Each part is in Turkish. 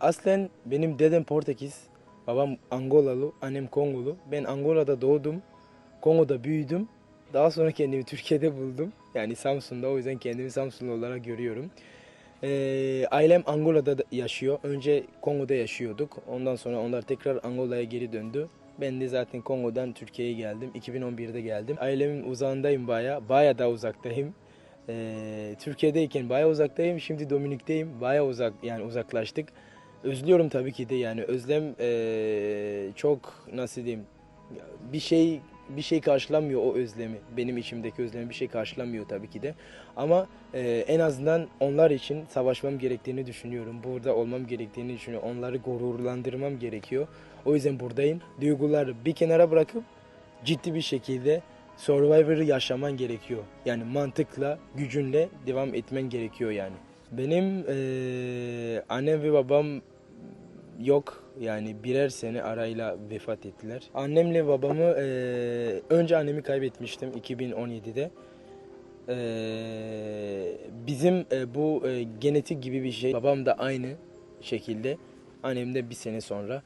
aslen benim dedem Portekiz, babam Angolalı, annem Kongolu. Ben Angola'da doğdum, Kongo'da büyüdüm. Daha sonra kendimi Türkiye'de buldum. Yani Samsun'da o yüzden kendimi Samsunlu olarak görüyorum. Ee, ailem Angola'da da yaşıyor. Önce Kongo'da yaşıyorduk. Ondan sonra onlar tekrar Angola'ya geri döndü. Ben de zaten Kongo'dan Türkiye'ye geldim. 2011'de geldim. Ailemin uzağındayım baya. Baya da uzaktayım. Ee, Türkiye'deyken baya uzaktayım. Şimdi Dominik'teyim. Baya uzak yani uzaklaştık. Özlüyorum tabii ki de yani özlem ee, çok nasıl diyeyim bir şey bir şey karşılamıyor o özlemi. Benim içimdeki özlemi bir şey karşılamıyor tabii ki de. Ama ee, en azından onlar için savaşmam gerektiğini düşünüyorum. Burada olmam gerektiğini düşünüyorum. Onları gururlandırmam gerekiyor. O yüzden buradayım. Duyguları bir kenara bırakıp ciddi bir şekilde Survivor'ı yaşaman gerekiyor. Yani mantıkla, gücünle devam etmen gerekiyor yani. Benim ee, annem ve babam yok. Yani birer sene arayla vefat ettiler. Annemle babamı ee, önce annemi kaybetmiştim 2017'de. Ee, bizim e, bu e, genetik gibi bir şey. Babam da aynı şekilde. Annem de bir sene sonra.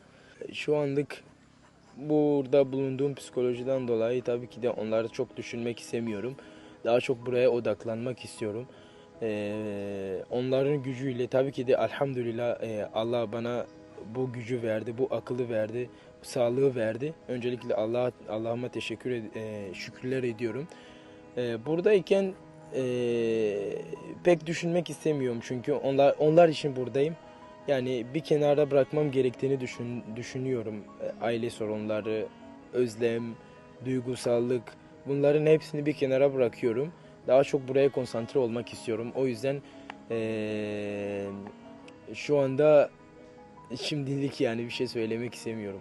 Şu anlık burada bulunduğum psikolojiden dolayı tabii ki de onları çok düşünmek istemiyorum. Daha çok buraya odaklanmak istiyorum. Ee, onların gücüyle tabii ki de elhamdülillah e, Allah bana bu gücü verdi, bu akıllı verdi, bu sağlığı verdi. Öncelikle Allah Allah'ıma teşekkür e, şükürler ediyorum. Ee, buradayken e, pek düşünmek istemiyorum çünkü onlar onlar için buradayım. Yani bir kenara bırakmam gerektiğini düşün, düşünüyorum. E, Aile sorunları, özlem, duygusallık bunların hepsini bir kenara bırakıyorum. Daha çok buraya konsantre olmak istiyorum. O yüzden e, şu anda şimdilik yani bir şey söylemek istemiyorum.